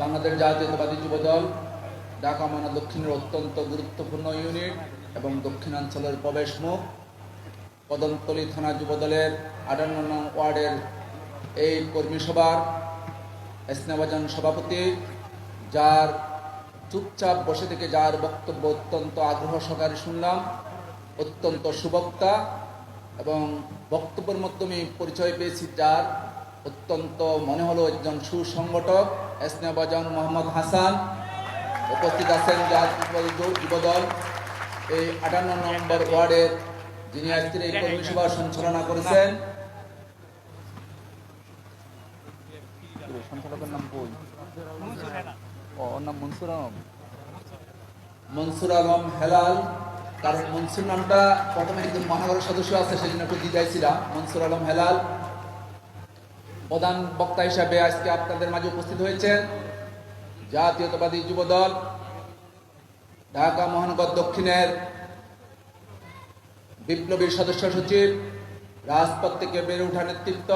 বাংলাদেশ জাতীয়তাবাদী যুবদল, ঢাকা মানা দক্ষিণের অত্যন্ত গুরুত্বপূর্ণ ইউনিট এবং দক্ষিণাঞ্চলের প্রবেশমুখ। কদমতলী থানা যুবদলের আটান্ন নং ওয়ার্ডের এই কর্মী সভার স্নেহবাজন সভাপতি, যার চুপচাপ বসে থেকে যার বক্তব্য অত্যন্ত আগ্রহ সহকারে শুনলাম, অত্যন্ত সুবক্তা এবং বক্তব্যের মাধ্যমে পরিচয় পেয়েছি যার অত্যন্ত মনে হলো একজন সুসংগঠক স্নেহবাজন মোহাম্মদ হাসান। উপস্থিত আছেন জাতীয় যুবদল এই আটান্ন নম্বর ওয়ার্ডের যিনি আজকের এই কর্মী সভা সঞ্চালনা করেছেন। সঞ্চালকের নাম মনসুর আলম হেলাল। প্রধান বক্তা হিসাবে আজকে আপনাদের মাঝে উপস্থিত হয়েছেন জাতীয়তাবাদী যুবদল, ঢাকা মহানগর দক্ষিণের বিপ্লবী সদস্য সচিব, রাজপথ থেকে বেড়ে ওঠা নেতৃত্ব,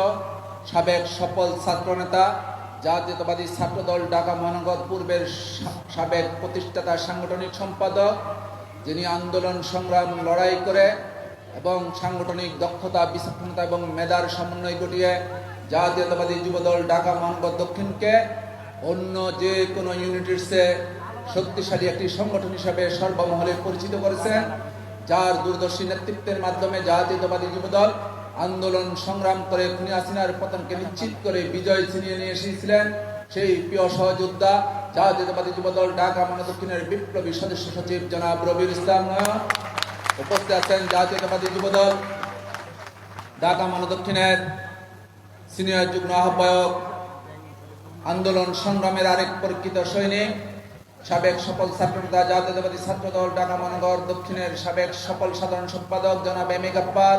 সাবেক সফল ছাত্রনেতা, জাতীয়তাবাদী ছাত্রদল, ঢাকা মহানগর পূর্বের সাবেক প্রতিষ্ঠাতা, সাংগঠনিক সম্পাদক, যিনি আন্দোলন, সংগ্রাম, লড়াই করে এবং সাংগঠনিক দক্ষতা, বিচক্ষণতা এবং মেধার সমন্বয় ঘটিয়ে জাতীয়তাবাদী যুবদল ঢাকা মহানগর দক্ষিণকে অন্য যে কোনো ইউনিটের শক্তিশালী একটি সংগঠন হিসাবে সর্বমহলে পরিচিত করেছেন যার দূরদর্শী নেতৃত্বের মাধ্যমে জাতীয়তাবাদী যুবদল আন্দোলন সংগ্রাম করে খুনি হাসিনার পতনকে নিশ্চিত করে বিজয় ছিনিয়ে নিয়ে এসেছিলেন। সেই প্রিয় সহযোদ্ধা, জাতীয়তাবাদী যুবদল ঢাকা মহানগর দক্ষিণের বিপ্লবী সদস্য সচিব জনাব রবির ইসলাম নয়ন উপস্থিত আছেন জাতীয়তাবাদী যুবদল, ঢাকা মহানগর দক্ষিণের সিনিয়র যুগ্ম আহ্বায়ক, আন্দোলন সংগ্রামের আরেক পরীক্ষিত সৈনিক, সাবেক সফল ছাত্রনেতা জাতীয়তাবাদী ছাত্রদল ঢাকা মহানগর দক্ষিণের সাবেক সফল সাধারণ সম্পাদক জনাব এম গাপ্পার।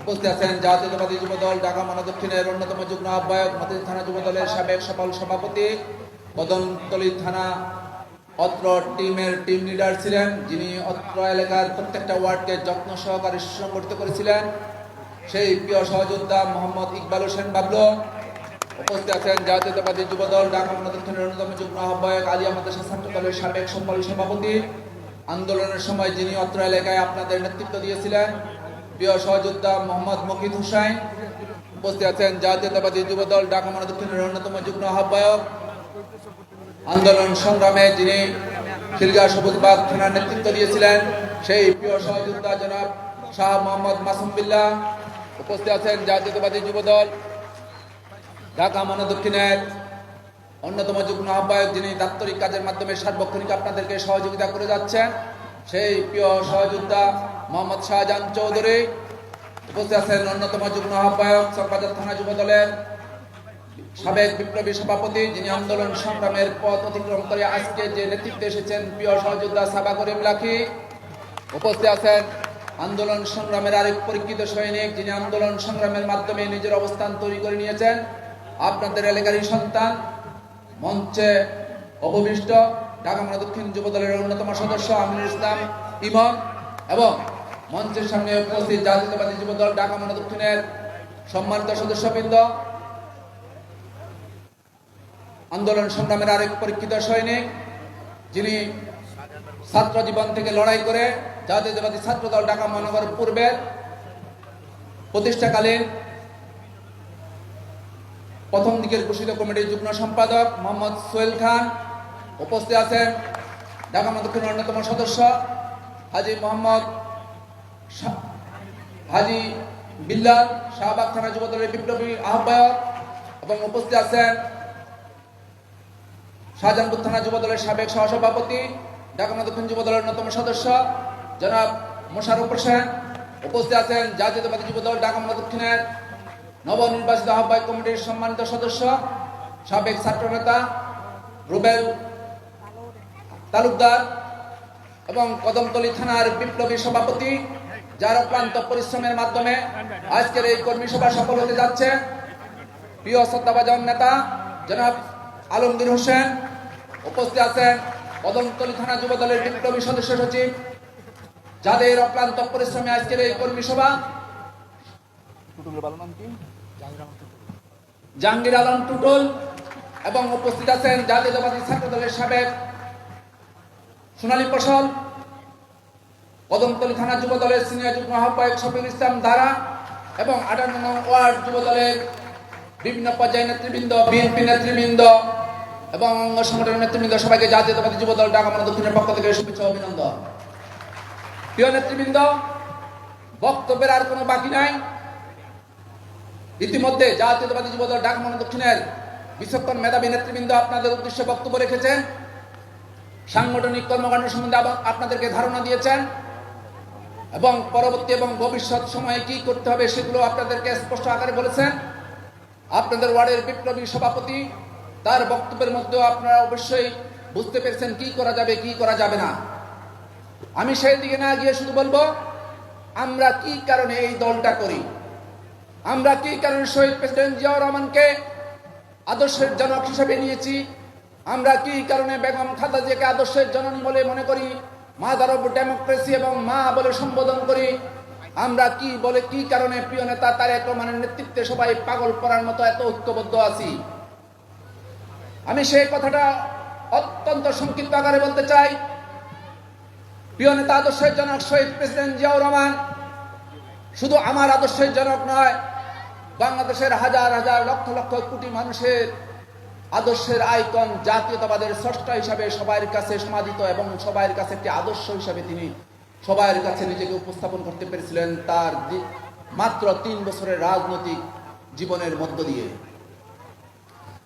উপস্থিত আছেন জাতীয়তাবাদী যুবদল ঢাকা মহানগর দক্ষিণের অন্যতম যুগ্ম আহ্বায়ক মতিঝ থানা যুবদলের সাবেক সফল সভাপতি কদমতলী থানা অত্র টিমের টিম লিডার ছিলেন। যিনি অত্র এলাকার প্রত্যেকটা ওয়ার্ডকে যত্ন সহকারে সুসংগঠিত করেছিলেন। সেই প্রিয় সহযোদ্ধা মোহাম্মদ ইকবাল হোসেন বাবলু। উপস্থিত আছেন জাতীয়তাবাদী যুবদল ঢাকা মহানগর দক্ষিণের অন্যতম যুগ্ম আহ্বায়ক আলিয়া মাদ্রাসা ছাত্র সাবেক সম্পাদক সভাপতি। আন্দোলনের সময় যিনি অত্র এলাকায় আপনাদের নেতৃত্ব দিয়েছিলেন, প্রিয় সহযোদ্ধা মোহাম্মদ মকিদ হুসাইন উপস্থিত আছেন জাতীয়তাবাদী যুবদল ঢাকা মহানগর দক্ষিণের অন্যতম যুগ্ম আহ্বায়ক। আন্দোলন সংগ্রামে যিনি খিলগা সবুজবাগ থানার নেতৃত্ব দিয়েছিলেন, সেই প্রিয় সহযোদ্ধা জনাব শাহ মোহাম্মদ মাসুম বিল্লাহ। উপস্থিত আছেন জাতীয়তাবাদী যুবদল, ঢাকা মহানগর দক্ষিণের অন্যতম যুগ্ম আহ্বায়ক যিনি দাপ্তরিক কাজের মাধ্যমে সার্বক্ষণিক আপনাদেরকে সহযোগিতা করে যাচ্ছেন, সেই প্রিয় সহযোদ্ধা মোহাম্মদ শাহজাহান চৌধুরী। উপস্থিত আছেন অন্যতম যুগ্ম আহ্বায়ক, চকবাজার থানা যুব দলের সাবেক বিপ্লবী সভাপতি যিনি আন্দোলন সংগ্রামের পথ অতিক্রম করে আজকে যে নেতৃত্বে এসেছেন প্রিয় সহযোদ্ধা সাবা করিম লাখি উপস্থিত আছেন আন্দোলন সংগ্রামের আরেক পরীক্ষিত সৈনিক, যিনি আন্দোলন সংগ্রামের মাধ্যমে নিজের অবস্থান তৈরি করে নিয়েছেন, আপনাদের এলাকারই সন্তান, মঞ্চে অবভিষ্ট ঢাকা মহানগর দক্ষিণ যুব দলের অন্যতম সদস্য আমিনুল ইসলাম ইমন এবং মঞ্চের সামনে উপস্থিত জাতীয়তাবাদী যুব দল ঢাকা মহানগর দক্ষিণের সম্মানিত সদস্যবৃন্দ। আন্দোলন সংগ্রামের আরেক পরীক্ষিত সৈনিক, যিনি ছাত্র জীবন থেকে লড়াই করে জাতীয়তাবাদী ছাত্র দল ঢাকা মহানগর পূর্বের প্রতিষ্ঠাকালীন প্রথম দিকের ঘোষিত কমিটির যুগ্ম সম্পাদক মোহাম্মদ সোহেল খান উপস্থিত আছেন ঢাকা মহানগর দক্ষিণের অন্যতম সদস্য হাজি মোহাম্মদ হাজি বিল্লাল শাহবাগ থানা যুব দলের বিপ্লবী আহ্বায়ক এবং উপস্থিত আছেন শাহজাহানপুর থানা যুব দলের সাবেক সহসভাপতি ঢাকা মহানগর দক্ষিণ যুব দলের অন্যতম সদস্য জনাব মোশারফ হোসেন উপস্থিত আছেন জাতীয়তাবাদী যুব দল ঢাকা দক্ষিণের নবনির্বাচিত আহ্বায়ক কমিটির সম্মানিত সদস্য, সাবেক ছাত্র নেতা রুবেল তালুকদার এবং কদমতলী থানার বিপ্লবী সভাপতি, যার অক্লান্ত পরিশ্রমের মাধ্যমে আজকের এই কর্মী সভা সফল হতে যাচ্ছে। প্রিয় শ্রদ্ধাভাজন নেতা, জনাব আলমগীর হোসেন উপস্থিত আছেন। কদমতলী থানা যুব দলের বিপ্লবী সদস্য সচিব যাদের অক্লান্ত পরিশ্রমে আজকের এই কর্মী সভা, জাহাঙ্গীর আলম টুটুল এবং উপস্থিত আছেন জাতীয়তাবাদী ছাত্র দলের সাবেক সোনালী ফসল কদমতলী থানা যুব দলের সিনিয়র যুগ্ম আহ্বায়ক শফিউল ইসলাম ধারা এবং আটান্ন ওয়ার্ড যুব দলের বিভিন্ন পর্যায়ের নেতৃবৃন্দ, বিএনপি নেতৃবৃন্দ এবং অঙ্গ সংগঠনের নেতৃবৃন্দ সবাইকে জাতীয়তাবাদী যুব দল ঢাকা দক্ষিণের পক্ষ থেকে শুভেচ্ছা অভিনন্দন। প্রিয় নেতৃবৃন্দ, বক্তব্যের আর কোনো বাকি নাই। ইতিমধ্যে জাতীয়তাবাদী যুব দল ঢাকা মহানগর দক্ষিণের বিচক্ষণ মেধাবী নেতৃবৃন্দ আপনাদের উদ্দেশ্যে বক্তব্য রেখেছেন। সাংগঠনিক কর্মকাণ্ড সম্বন্ধে আপনাদেরকে ধারণা দিয়েছেন। এবং পরবর্তী এবং ভবিষ্যৎ সময়ে কি করতে হবে সেগুলো আপনাদেরকে স্পষ্ট আকারে বলেছেন। আপনাদের ওয়ার্ডের বিপ্লবী সভাপতি, তার বক্তব্যের মধ্যেও আপনারা অবশ্যই বুঝতে পেরেছেন কি করা যাবে, কি করা যাবে না। আমি সেই দিকে না গিয়ে শুধু বলব, আমরা কি কারণে এই দলটা করি? আমরা কি কারণে শহীদ প্রেসিডেন্ট জিয়াউর রহমানকে আদর্শের জনক হিসেবে নিয়েছি? আমরা কি কারণে বেগম খালেদা জিয়াকে আদর্শের জননী বলে মনে করি? মাদার অব ডেমোক্রেসি এবং মা বলে সম্বোধন করি? আমরা কি বলে কি কারণে প্রিয় নেতা তারেক রহমানের নেতৃত্বে সবাই পাগল পড়ার মতো এত ঐক্যবদ্ধ আছি? আমি সেই কথাটা অত্যন্ত সংক্ষিপ্ত আকারে বলতে চাই। প্রিয় নেতা, আদর্শের জনক শহীদ প্রেসিডেন্ট জিয়াউর রহমান, শুধু আমার আদর্শের জনক নয়, বাংলাদেশের হাজার হাজার লক্ষ লক্ষ কোটি মানুষের আদর্শের আইকন জাতীয়তাবাদের স্রষ্টা হিসাবে সবার কাছে সমাদিত এবং সবার কাছে একটি আদর্শ হিসাবে তিনি সবার কাছে নিজেকে উপস্থাপন করতে পেরেছিলেন তার মাত্র তিন বছরের রাজনৈতিক জীবনের মধ্য দিয়ে।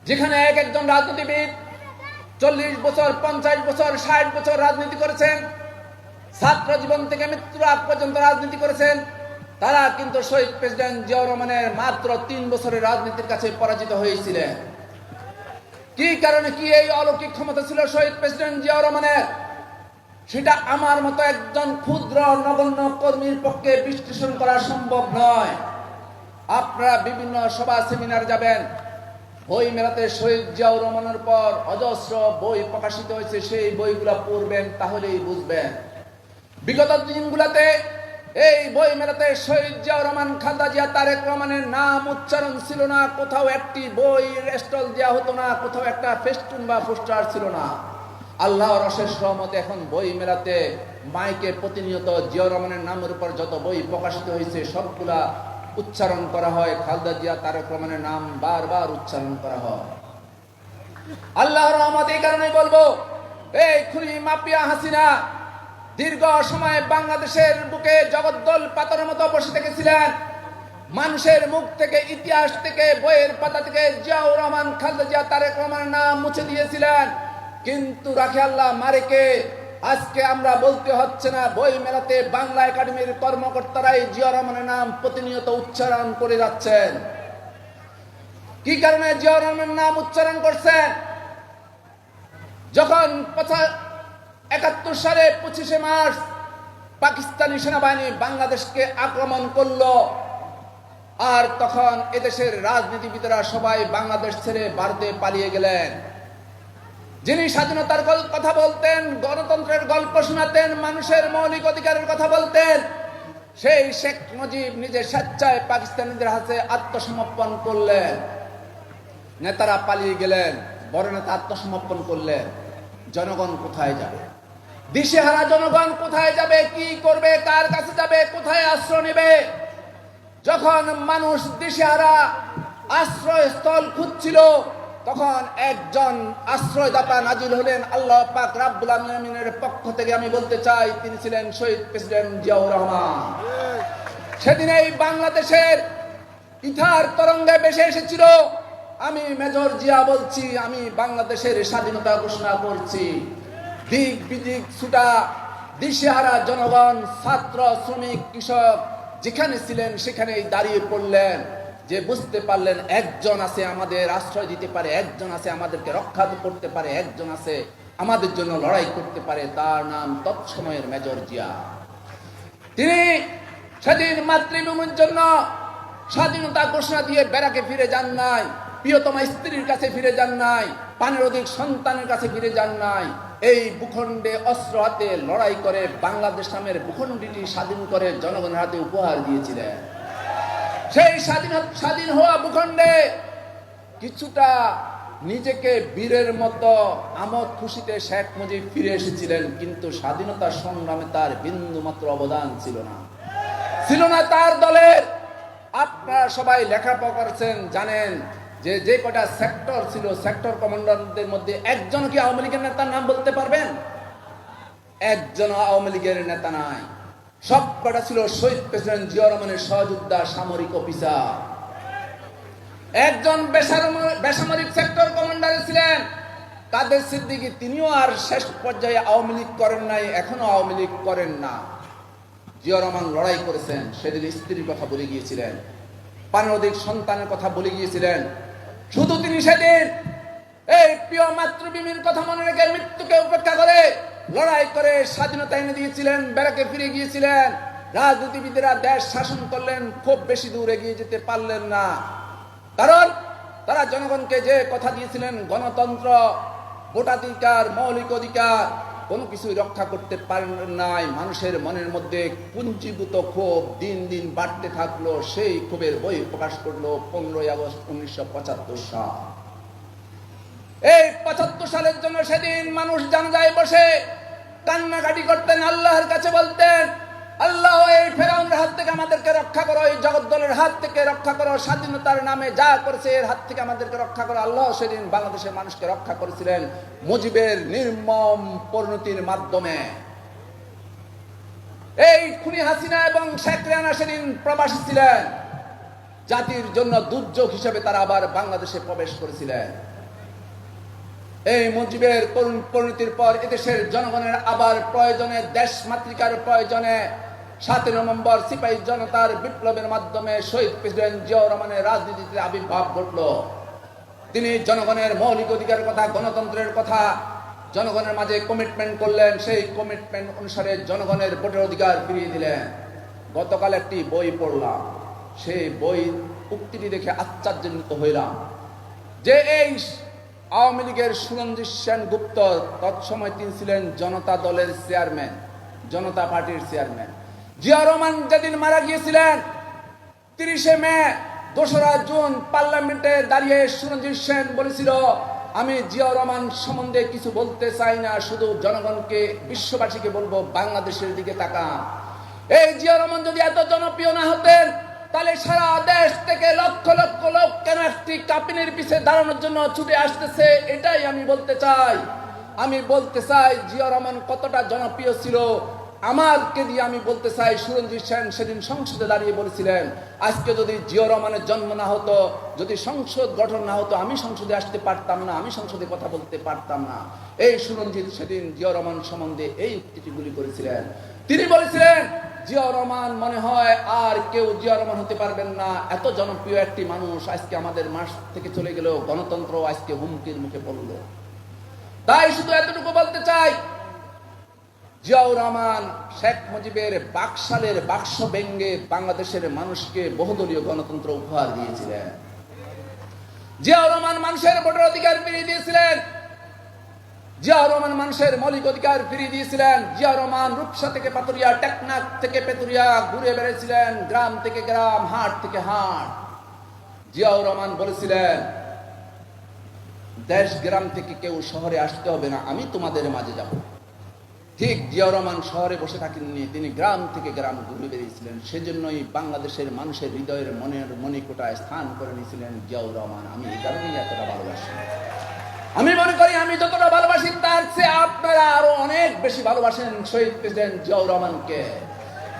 যেখানে এক একজন রাজনীতিবিদ চল্লিশ বছর, পঞ্চাশ বছর, ষাট বছর রাজনীতি করেছেন ছাত্র জীবন থেকে মৃত্যুর আগ পর্যন্ত রাজনীতি করেছেন। তারা কিন্তু শহীদ প্রেসিডেন্ট জিয়াউর রহমানের মাত্র তিন বছরের রাজনীতির কাছে পরাজিত হয়েছিলেন। কি কারণে কি এই অলৌকিক ক্ষমতা ছিল শহীদ প্রেসিডেন্ট জিয়াউর রহমানের? সেটা আমার মতো একজন ক্ষুদ্র, নগণ্য কর্মীর পক্ষে বিশ্লেষণ করা সম্ভব নয়। আপনারা বিভিন্ন সভা, সেমিনার যাবেন। বই মেলাতে শহীদ জিয়াউর রহমানের পর অজস্র বই প্রকাশিত হয়েছে। সেই বইগুলো পড়বেন, তাহলেই বুঝবেন। বিগত দিনগুলোতে এই বই মেলাতে শহীদ জিয়া রহমান, খালদা জিয়া, তারেক রহমানের নাম উচ্চারণ ছিল না। কোথাও একটি বই স্টল দেওয়া হতো না, কোথাও একটা ফেস্টুন বা পোস্টার ছিল না। আল্লাহর অশেষ রহমতে এখন বই মেলাতে মাইকে প্রতিনিয়ত জিয়া রহমানের নামের উপর যত বই প্রকাশিত হয়েছে, সবগুলা উচ্চারণ করা হয়। খালদা জিয়া, তারেক রহমানের নাম বারবার উচ্চারণ করা হয়। আল্লাহর রহমত এই কারণে বলব, এই খুনি মাপিয়া হাসিনা দীর্ঘ সময় বাংলাদেশের বুকে জগদ্দল পাতার মতো বসে থেকেছিলেন। মানুষের মুখ থেকে, ইতিহাস থেকে, বইয়ের পাতা থেকে জিয়াউর রহমান, খালেদা জিয়া, তারেক রহমানের নাম মুছে দিয়েছিলেন। কিন্তু রাখে আল্লাহ মারেকে আজকে আমরা বলতে হচ্ছে না, বই মেলাতে বাংলা একাডেমির কর্মকর্তারাই জিয়া রহমানের নাম প্রতিনিয়ত উচ্চারণ করে যাচ্ছেন। কি কারণে জিয়া রহমানের নাম উচ্চারণ করছেন? যখন একাত্তর সালে পঁচিশে মার্চ পাকিস্তানি সেনাবাহিনী বাংলাদেশকে আক্রমণ করল। আর তখন এদেশের রাজনীতিবিদরা সবাই বাংলাদেশ ছেড়ে ভারতে পালিয়ে গেলেন। যিনি স্বাধীনতার কথা বলতেন, গণতন্ত্রের গল্প শোনাতেন, মানুষের মৌলিক অধিকারের কথা বলতেন, সেই শেখ মুজিব নিজে স্বেচ্ছায় পাকিস্তানিদের হাতে আত্মসমর্পণ করলেন। নেতারা পালিয়ে গেলেন, বড় নেতা আত্মসমর্পণ করলেন। জনগণ কোথায় যাবে? দিশেহারা জনগণ কোথায় যাবে, কি করবে, কার কাছে যাবে, কোথায় আশ্রয় নেবে? যখন মানুষ দিশেহারা আশ্রয়স্থল খুঁজছিল, তখন একজন আশ্রয়দাতা নাজিল হলেন। আল্লাহ পাক রাব্বুল আলামিনের পক্ষ থেকে আমি বলতে চাই, তিনি ছিলেন শহীদ প্রেসিডেন্ট জিয়াউর রহমান। সেদিন এই বাংলাদেশের ইথার তরঙ্গে ভেসে এসেছিল। আমি মেজর জিয়া বলছি, আমি বাংলাদেশের স্বাধীনতা ঘোষণা করছি। দিক বিদিক ছুটা দিশেহারা জনগণ, ছাত্র, শ্রমিক, কৃষক, যেখানে ছিলেন সেখানেই দাঁড়িয়ে পড়লেন। যে বুঝতে পারলেন একজন আছে আমাদের, আশ্রয় দিতে পারে, একজন আছে আমাদেরকে রক্ষা করতে পারে, একজন আছে আমাদের জন্য লড়াই করতে পারে, তার নাম তৎসময়ের মেজর জিয়া। তিনি সেদিন মাতৃভূমির জন্য স্বাধীনতা ঘোষণা দিয়ে বেড়াকে ফিরে যান নাই, প্রিয়তমা স্ত্রীর কাছে ফিরে যান নাই পানের অধিক সন্তানের কাছে ফিরে যান নাই। এই ভূখণ্ডে অস্ত্র হাতে লড়াই করে বাংলাদেশ নামের ভূখণ্ডটি স্বাধীন করে জনগণের হাতে উপহার দিয়েছিলেন। সেই স্বাধীন স্বাধীন হওয়া ভূখণ্ডে কিছুটা নিজেকে বীরের মতো আমোদ খুশিতে শেখ মুজিব ফিরে এসেছিলেন, কিন্তু স্বাধীনতা সংগ্রামে তার বিন্দু মাত্র অবদান ছিল না। ছিল না তার দলের। আপনারা সবাই লেখাপড়া করেছেন, জানেন যে যে কটা সেক্টর ছিল সেক্টর কমান্ডারদের মধ্যে একজন কি আওয়ামী লীগের নেতার নাম বলতে পারবেন? একজন আওয়ামী লীগের নেতা নাই। সব কটা ছিল শহীদ প্রেসিডেন্ট জিয়া রহমানের সহযোদ্ধা, সামরিক অফিসার। একজন বেসামরিক সেক্টর কমান্ডার ছিলেন। কাদের সিদ্দিকী, তিনিও আর শেষ পর্যায়ে আওয়ামী লীগ করেন নাই, এখনও আওয়ামী লীগ করেন না। জিয়া রহমান লড়াই করেছেন, সেদিন স্ত্রীর কথা বলে গিয়েছিলেন। পানের অধিক সন্তানের কথা বলে গিয়েছিলেন। শুধু তিনি সেদিন এই প্রিয় মাতৃভূমির কথা মনে রেখে মৃত্যুকে উপেক্ষা করে লড়াই করে স্বাধীনতা এনে দিয়েছিলেন বেড়াকে ফিরে গিয়েছিলেন। রাজনীতিবিদেরা দেশ শাসন করলেন, খুব বেশি দূর এগিয়ে যেতে পারলেন না। কারণ তারা জনগণকে যে কথা দিয়েছিলেন, গণতন্ত্র, ভোটাধিকার, মৌলিক অধিকার কোনো কিছুই রক্ষা করতে পারেন নাই। মানুষের মনের মধ্যে পুঞ্জীভূত ক্ষোভ দিন দিন বাড়তে থাকল। সেই ক্ষোভের বই প্রকাশ করল পনেরোই আগস্ট উনিশশো পঁচাত্তর সাল। এই পঁচাত্তর সালের জন্য সেদিন মানুষ জানাজায় বসে কান্নাকাটি করতেন, আল্লাহর কাছে বলতেন আল্লাহ, এই ফেরাউনের হাত থেকে আমাদেরকে রক্ষা করো, এই জগদ্দলের হাত থেকে রক্ষা করো, স্বাধীনতার নামে যা করেছে, এর হাত থেকে আমাদেরকে রক্ষা করো। আল্লাহ সেদিন বাংলাদেশের মানুষকে রক্ষা করেছিলেন মুজিবের নির্মম পরিণতির মাধ্যমে। এই খুনি হাসিনা এবং শেখ রেহানা সেদিন প্রবাসী ছিলেন। জাতির জন্য দুর্যোগ হিসেবে তারা আবার বাংলাদেশে প্রবেশ করেছিলেন। এই মুজিবের পরিণতির পর এদেশের জনগণের আবার প্রয়োজনে, দেশ মাতৃকার প্রয়োজনে সাতই নভেম্বর সিপাহী জনতার বিপ্লবের মাধ্যমে শহীদ প্রেসিডেন্ট জিয়াউর রহমানের রাজনীতিতে আবির্ভাব ঘটল। তিনি জনগণের মৌলিক অধিকারের কথা, গণতন্ত্রের কথা, জনগণের মাঝে কমিটমেন্ট করলেন। সেই কমিটমেন্ট অনুসারে জনগণের ভোটের অধিকার ফিরিয়ে দিলেন। গতকাল একটি বই পড়লাম। সেই বই উক্তিটি দেখে আশ্চর্যান্বিত হইলাম। যে এই আওয়ামী লীগের সুরঞ্জিত সেন গুপ্ত তৎসময় তিনি ছিলেন জনতা দলের চেয়ারম্যান জনতা পার্টির চেয়ারম্যান জিয়া রহমান যেদিন মারা গিয়েছিলেন, তিরিশে মে, দোসরা জুন পার্লামেন্টে দাঁড়িয়ে সুরঞ্জিত সেন বলেছিল, আমি জিয়া রহমান সম্বন্ধে কিছু বলতে চাই না, শুধু জনগণকে, বিশ্ববাসীকে বলব বাংলাদেশের দিকে তাকান। এই জিয়া রহমান যদি এত জনপ্রিয় না হতেন, তাহলে সারা দেশ থেকে লক্ষ লক্ষ লোক কেন একটি কাপিনের পিছে দাঁড়ানোর জন্য ছুটে আসতেছে, এটাই আমি বলতে চাই। আমি বলতে চাই, জিয়া রহমান কতটা জনপ্রিয় ছিল আমাকে দিয়ে আমি বলতে চাই সুরঞ্জিত সেন সেদিন সংসদে দাঁড়িয়ে বলেছিলেন, আজকে যদি জিয়া রহমানের জন্ম না হতো, যদি সংসদ গঠন না হতো, আমি সংসদে আসতে পারতাম না, আমি সংসদে কথা বলতে পারতাম না। এই সুরঞ্জিত সেদিন জিয়া রহমান সম্বন্ধে এই উক্তিটিগুলি করেছিলেন। তিনি বলেছিলেন জিয়া রহমান মনে হয় আর কেউ জিয়া রহমান হতে পারবেন না, এত জনপ্রিয় একটি মানুষ আজকে আমাদের মাস থেকে চলে গেল, গণতন্ত্র আজকে হুমকির মুখে পড়ল। তাই শুধু এতটুকু বলতে চাই জিয়াউর রহমান, শেখ মুজিবের বাকশালের বাক্স ব্যঙ্গে বাংলাদেশের মানুষকে বহুদলীয় গণতন্ত্র উপহার দিয়েছিলেন। জিয়াউর রহমান মানুষের ভোটের অধিকার ফিরিয়ে দিয়েছিলেন। জিয়াউর রহমান মানুষের মৌলিক অধিকার ফিরিয়ে দিয়েছিলেন। জিয়াউর রহমান রূপসা থেকে পাতুরিয়া টেকনাক থেকে পেতুরিয়া ঘুরে বেড়েছিলেন গ্রাম থেকে গ্রাম, হাট থেকে হাট। জিয়াউর রহমান বলেছিলেন, দেশ গ্রাম থেকে কেউ শহরে আসতে হবে না, আমি তোমাদের মাঝে যাব। ঠিক জিয়াউর রহমান শহরে বসে থাকেননি, তিনি গ্রাম থেকে গ্রাম ঘুরে বেরিয়েছিলেন সেজন্যই বাংলাদেশের মানুষের হৃদয়ের মনের মণিকোটায় স্থান করে নিয়েছিলেন জিয়াউর রহমান। আমি এই কারণেই এতটা ভালোবাসি। আমি মনে করি আমি যতটা ভালোবাসি, তার চেয়ে আপনারা আরও অনেক বেশি ভালোবাসেন শহীদ প্রেসিডেন্ট জিয়াউর রহমানকে।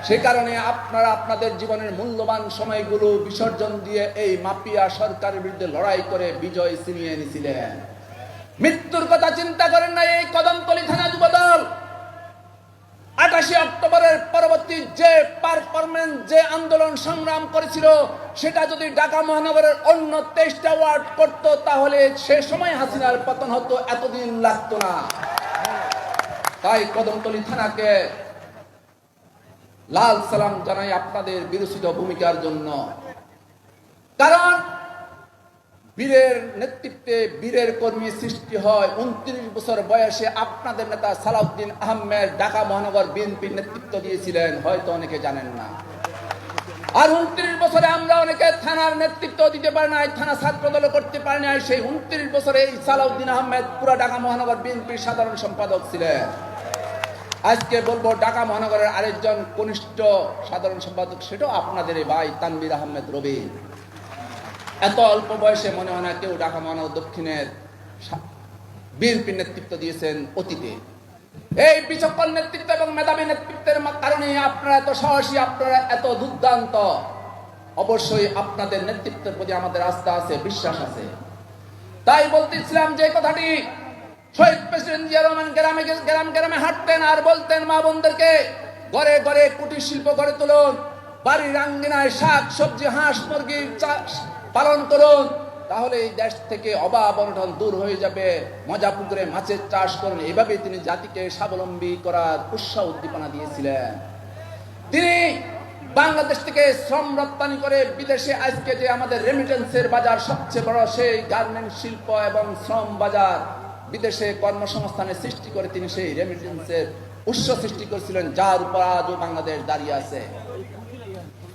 সে কারণে আপনারা আপনাদের জীবনের মূল্যবান সময়গুলো বিসর্জন দিয়ে এই মাপিয়া সরকারের বিরুদ্ধে লড়াই করে বিজয় ছিনিয়ে এনেছিলেন মৃত্যুর কথা চিন্তা করেন না এই কদমতলি থানা যুবদল। আঠাশে অক্টোবরের পরবর্তী যে পারফরমেন্স যে আন্দোলন সংগ্রাম করেছিল, সেটা যদি ঢাকা মহানগরের অন্য তেইশটা ওয়ার্ড করত, তাহলে সে সময় হাসিনার পতন হতো, এতদিন লাগতো না। তাই কদমতলী থানাকে লাল সালাম জানাই আপনাদের বিরোচিত ভূমিকার জন্য। কারণ বীরের নেতৃত্বে বীরের কর্মী সৃষ্টি হয়। উনত্রিশ বছর বয়সে আপনাদের নেতা সালাউদ্দিন আহমেদ ঢাকা মহানগর বিএনপির নেতৃত্ব দিয়েছিলেন। হয়তো অনেকে জানেন না। আর উনত্রিশ বছরে আমরা অনেকে থানার নেতৃত্ব দিতে পারি নাই, থানা ছাত্র দলে করতে পারি নাই। সেই উনত্রিশ বছরে সালাউদ্দিন আহমেদ পুরা ঢাকা মহানগর বিএনপির সাধারণ সম্পাদক ছিলেন। আজকে বলব ঢাকা মহানগরের আরেকজন কনিষ্ঠ সাধারণ সম্পাদক, সেটাও আপনাদের ভাই তানবির আহমেদ রবি। এত অল্প বয়সে মনে হয় না কেউ ঢাকা মহানগর দক্ষিণের বিএনপি নেতৃত্ব দিয়েছেন অতীতে। এই বিচক্ষণ নেতৃত্ব এবং মেধাবী নেতৃত্বের কারণে আপনারা এত সাহসী, আপনারা এত দুর্দান্ত। অবশ্যই আপনাদের নেতৃত্বের প্রতি আমাদের আস্থা আছে, বিশ্বাস আছে। তাই বলতেছিলাম যে কথাটি, শহীদ প্রেসিডেন্ট জিয়া রহমান গ্রামে গ্রাম গ্রামে হাঁটতেন আর বলতেন মা বোনদেরকে, ঘরে ঘরে কুটির শিল্প গড়ে তুলুন। বাড়ির আঙ্গিনায় শাক, সবজি, হাঁস মুরগির চাষ পালন করুন, তাহলে এই দেশ থেকে অভাব অনটন দূর হয়ে যাবে। মজা পুকুরে মাছের চাষ করুন। এভাবে তিনি জাতিকে স্বাবলম্বী করার উৎসাহ উদ্দীপনা দিয়েছিলেন। তিনি বাংলাদেশ থেকে শ্রম রপ্তানি করে বিদেশে আজকে যে আমাদের রেমিটেন্সের বাজার সবচেয়ে বড়, সেই গার্মেন্ট শিল্প এবং শ্রম বাজার বিদেশে কর্মসংস্থানের সৃষ্টি করে তিনি সেই রেমিটেন্সের উৎস সৃষ্টি করেছিলেন, যার উপর আজও বাংলাদেশ দাঁড়িয়ে আছে।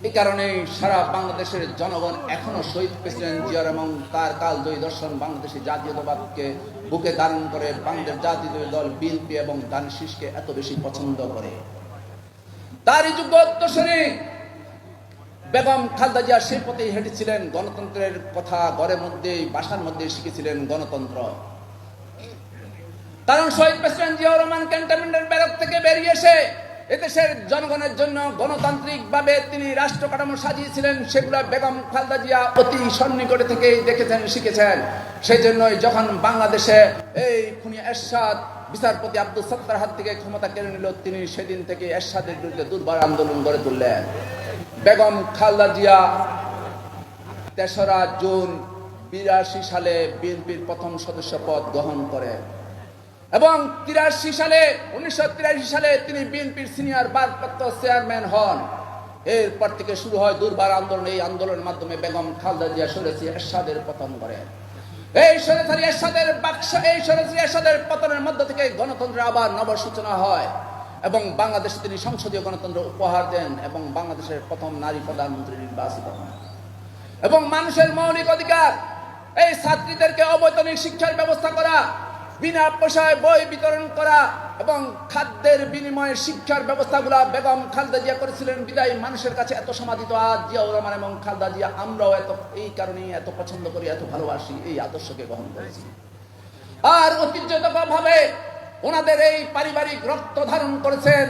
এই কারণে সারা বাংলাদেশের জনগণ এখনও শহীদ প্রেসিডেন্ট জিয়ার এবং তার কাল কালজয়ী দর্শন বাংলাদেশের জাতীয়তাবাদকে বুকে ধারণ করে বাংলাদেশ জাতীয় দল, বিএনপি এবং দান শীষকে এত বেশি পছন্দ করে। তারই যোগ্য উত্তরসূরি বেগম খালদা জিয়া সেই পথে হেঁটেছিলেন গণতন্ত্রের কথা ঘরের মধ্যেই, বাসার মধ্যে শিখেছিলেন গণতন্ত্র। কারণ শহীদ প্রেসিডেন্ট জিয়াউর রহমান ক্যান্টনমেন্টের ব্যারক থেকে বেরিয়ে এসে এদেশের জনগণের জন্য গণতান্ত্রিক ভাবে তিনি রাষ্ট্র কাঠামো সাজিয়েছিলেন, সেগুলো বেগম খালদা জিয়া অতি সন্নিকটে থেকে দেখেছেন, শিখেছেন। সেই জন্যই যখন বাংলাদেশে এই খুনি এরশাদ বিচারপতি আব্দুল সত্তার হাত থেকে ক্ষমতা কেড়ে নিল, তিনি সেদিন থেকে এরশাদের বিরুদ্ধে দুর্বার আন্দোলন গড়ে তুললেন। বেগম খালদা জিয়া তেসরা জুন বিরাশি সালে বিএনপির প্রথম সদস্য পদ গ্রহণ করেন। এবং তিরাশি সালে, উনিশশো তিরাশি সালে তিনি বিএনপির সিনিয়র ভারপ্রাপ্ত চেয়ারম্যান হন। এরপর থেকে শুরু হয় দুর্বার আন্দোলন। এই আন্দোলনের মাধ্যমে বেগম খালদা জিয়া সরেছি এরশাদের পতন করেন এই সরেছারি এরশাদের বাক্স, এই সরেছারি এরশাদের পতনের মধ্য থেকে গণতন্ত্রের আবার নব সূচনা হয় এবং বাংলাদেশে তিনি সংসদীয় গণতন্ত্র উপহার দেন এবং বাংলাদেশের প্রথম নারী প্রধানমন্ত্রী নির্বাচিত হন। এবং মানুষের মৌলিক অধিকার, এই ছাত্রীদেরকে অবৈতনিক শিক্ষার ব্যবস্থা করা বিনা পয়সায় বই বিতরণ করা এবং খাদ্যের বিনিময়ে শিক্ষার ব্যবস্থাগুলা বেগম খালদা জিয়া করেছিলেন, বিদায় মানুষের কাছে এত সমাধিত আজ জিয়াউর রহমান এবং খালদা জিয়া, আমরাও এত, এই কারণেই এত পছন্দ করি, এত ভালোবাসি, এই আদর্শকে গ্রহণ করেছি। আর ঐতিহ্যগত ভাবে ওনাদের এই পারিবারিক রক্ত ধারণ করেছেন,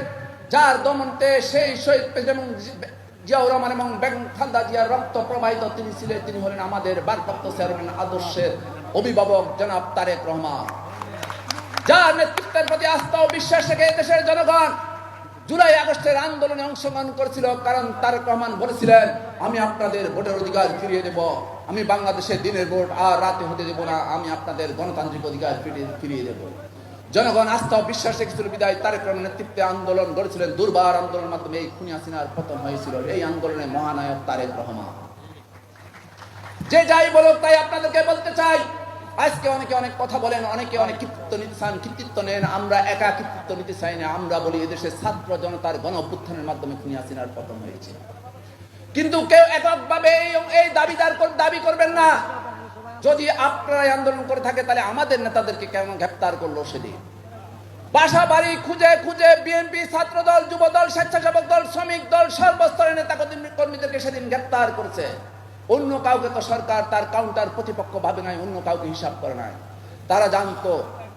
যার দমনতে সেই শহীদ যেমন জিয়াউর রহমান এবং বেগম খালদা জিয়ার রক্ত প্রবাহিত তিনি ছিলেন, তিনি হলেন আমাদের বারপ্রাপ্ত চেয়ারম্যান, আদর্শের অভিভাবক জনাব তারেক রহমান। যার নেতৃত্বের প্রতি আস্থা ও বিশ্বাস রেখে দেশের জনগণ জুলাই আগস্টের আন্দোলনে অংশগ্রহণ করেছিল, কারণ তারেক রহমান বলেছিলেন, আমি আপনাদের ভোটের অধিকার ফিরিয়ে দেব, আমি বাংলাদেশের দিনের ভোট আর রাতে হতে দেব না, আমি আপনাদের গণতান্ত্রিক অধিকার ফিরিয়ে ফিরিয়ে দেব। জনগণ আস্থা ও বিশ্বাস রেখেছিল বিদায় তারেক রহমান নেতৃত্বে আন্দোলন গড়েছিলেন, দুর্বার আন্দোলনের মাধ্যমে এই খুনি হাসিনার পতন হয়েছিল, এই আন্দোলনে মহানায়ক তারেক রহমান। যে যাই বলুক, তাই আপনাদেরকে বলতে চাই আজকে অনেকে অনেক কথা বলেন, অনেকে অনেক কৃতিত্ব নিতে চান কৃতিত্ব নেন, আমরা একা কৃতিত্ব নিতে চাই না। আমরা বলি এদেশের ছাত্র জনতার গণ অভ্যুত্থানের মাধ্যমে খুনি হাসিনার পতন হয়েছে। কিন্তু কেউ এককভাবে এই দাবিদার দাবি করবেন না। যদি আপনারা আন্দোলন করে থাকে, তাহলে আমাদের নেতাদেরকে কেমন গ্রেপ্তার করল সেদিন? বাসা বাড়ি খুঁজে খুঁজে বিএনপি ছাত্র দল, যুব দল, স্বেচ্ছাসেবক দল, শ্রমিক দল, সর্বস্তরের নেতা কর্মী- কর্মীদেরকে সেদিন গ্রেপ্তার করেছে। অন্য কাউকে তো সরকার তার কাউন্টার প্রতিপক্ষ ভাবে নাই, অন্য কাউকে হিসাব করে নাই। তারা জানতো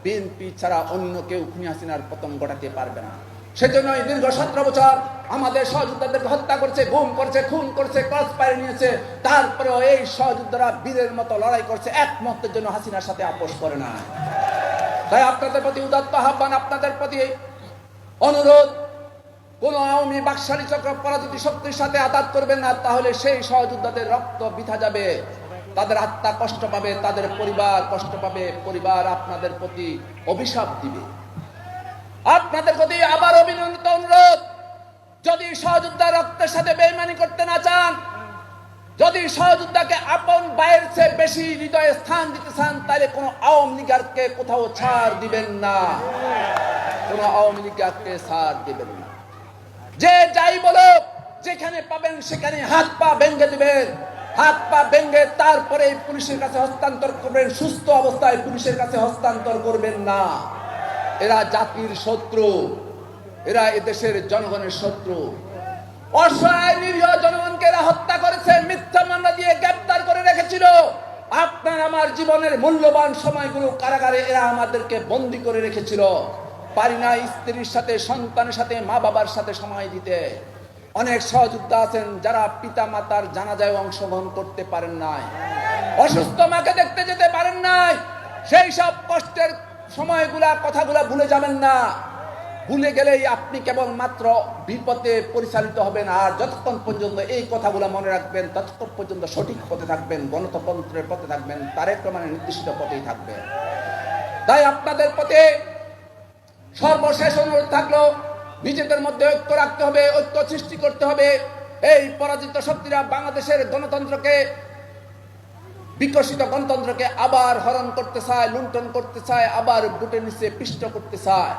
বিএনপি ছাড়া অন্য কেউ খুনি হাসিনার পতন ঘটাতে পারবে না। সেজন্য এই দীর্ঘ সতেরো বছর আমাদের সহযোদ্ধাদেরকে হত্যা করছে, গুম করছে, খুন করছে ক্রস পায়ে নিয়েছে। তারপরেও এই সহযোদ্ধারা বীরের মতো লড়াই করছে এক মুহূর্তের জন্য হাসিনার সাথে আপোষ করে না তাই আপনাদের প্রতি উদাত্ত আহ্বান, আপনাদের প্রতি অনুরোধ কোন আওয়ামী বাকশালী চক্র পরাজিত শক্তির সাথে আঘাত করবেন না, তাহলে সেই সহযোদ্ধাদের রক্ত বৃথা যাবে। তাদের আত্মা কষ্ট পাবে, তাদের পরিবার কষ্ট পাবে, পরিবার আপনাদের প্রতি অভিশাপ দিবে। আপনাদের প্রতি আবার অভিনন্দিত অনুরোধ, যদি সহযোদ্ধা রক্তের সাথে বেইমানি করতে না চান, যদি সহযোদ্ধাকে আপন বাইরের চেয়ে বেশি হৃদয়ে স্থান দিতে চান, তাহলে কোনো আওয়ামী লীগারকে কোথাও ছাড় দিবেন না। কোনো আওয়ামী লীগারকে ছাড় দিবেন না। যে যাই বলুক যেখানে পাবেন সেখানে হাত পা ভেঙে দিবেন হাত পা ভেঙে তারপরে পুলিশের কাছে হস্তান্তর করবেন, সুস্থ অবস্থায় পুলিশের কাছে হস্তান্তর করবেন না। এরা জাতির শত্রু, এরা এদেশের জনগণের শত্রু। অসহায় নিরীহ জনগণকে এরা হত্যা করেছে, মিথ্যা মামলা দিয়ে গ্রেপ্তার করে রেখেছিল। আপনার আমার জীবনের মূল্যবান সময়গুলো কারাগারে এরা আমাদেরকে বন্দি করে রেখেছিল। পারি না স্ত্রীর সাথে, সন্তানের সাথে, মা বাবার সাথে সময় দিতে। অনেক সহযোদ্ধা আছেন যারা পিতা মাতার জানাজায় অংশগ্রহণ করতে পারেন নাই। অসুস্থ মাকে দেখতে যেতে পারেন নাই। সেই সব কষ্টের সময়গুলা, কথাগুলা ভুলে যাবেন না। ভুলে গেলেই আপনি কেবল মাত্র বিপদে পরিচালিত হবেন আর যতক্ষণ পর্যন্ত এই কথাগুলো মনে রাখবেন, ততক্ষণ পর্যন্ত সঠিক পথে থাকবেন, গণতন্ত্রের পথে থাকবেন, তারেক প্রমাণের নির্দিষ্ট পথেই থাকবেন। তাই আপনাদের পথে সর্বশেষ অনুরোধ থাকল, নিজেদের মধ্যে ঐক্য রাখতে হবে, ঐক্য সৃষ্টি করতে হবে। এই পরাজিত শক্তিরা বাংলাদেশের গণতন্ত্রকে, বিকশিত গণতন্ত্রকে আবার হরণ করতে চায়, লুণ্ঠন করতে চায়, আবার বুটের নিচে পিষ্ট করতে চায়।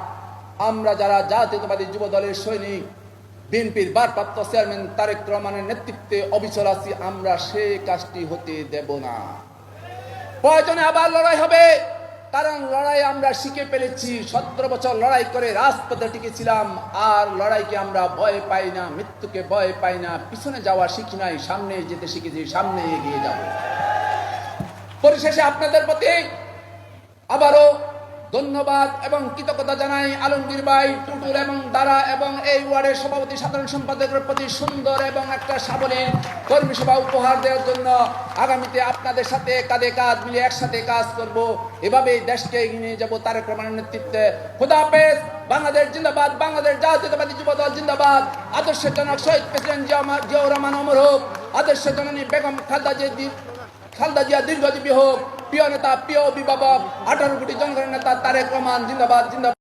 আমরা যারা জাতীয়তাবাদী যুব দলের সৈনিক, বিএনপির ভারপ্রাপ্ত চেয়ারম্যান তারেক রহমানের নেতৃত্বে অবিচল আছি, আমরা সে কাজটি হতে দেব না। প্রয়োজনে আবার লড়াই হবে। কারণ লড়াই আমরা শিখে ফেলেছি, সতেরো বছর লড়াই করে রাজপথে টিকেছিলাম, আর লড়াইকে আমরা ভয় পাই না, মৃত্যুকে ভয় পাই না, পিছনে যাওয়া শিখি নাই, সামনে যেতে শিখেছি, সামনে এগিয়ে যাব। পরিশেষে আপনাদের প্রতি আবারও ধন্যবাদ এবং কৃতজ্ঞতা জানাই আলমগীর ভাই টুটুল এবং দারা এবং এই ওয়ার্ডের সভাপতি, সাধারণ সম্পাদকের প্রতি সুন্দর এবং একটা সাবলীল কর্মী সভা উপহার দেওয়ার জন্য আগামীতে আপনাদের সাথে কাঁধে কাঁধ মিলে একসাথে কাজ করব। এভাবে দেশকে এগিয়ে নিয়ে যাব তারেক রহমানের নেতৃত্বে। খুদা হাফেজ, বাংলাদেশ জিন্দাবাদ, বাংলাদেশ জাতীয়তাবাদী যুব দল জিন্দাবাদ। আদর্শের জনক শহীদ প্রেসিডেন্ট জিয়া- রহমান অমর হোক আদর্শের জননী বেগম খালদা জিয়া খালদা জিয়া দীর্ঘজীবী হোক। প্রিয় নেতা প্রিয় অভিভাবক আঠারো কোটি জনগণের নেতা তারেক রহমান জিন্দাবাদ জিন্দাবাদ।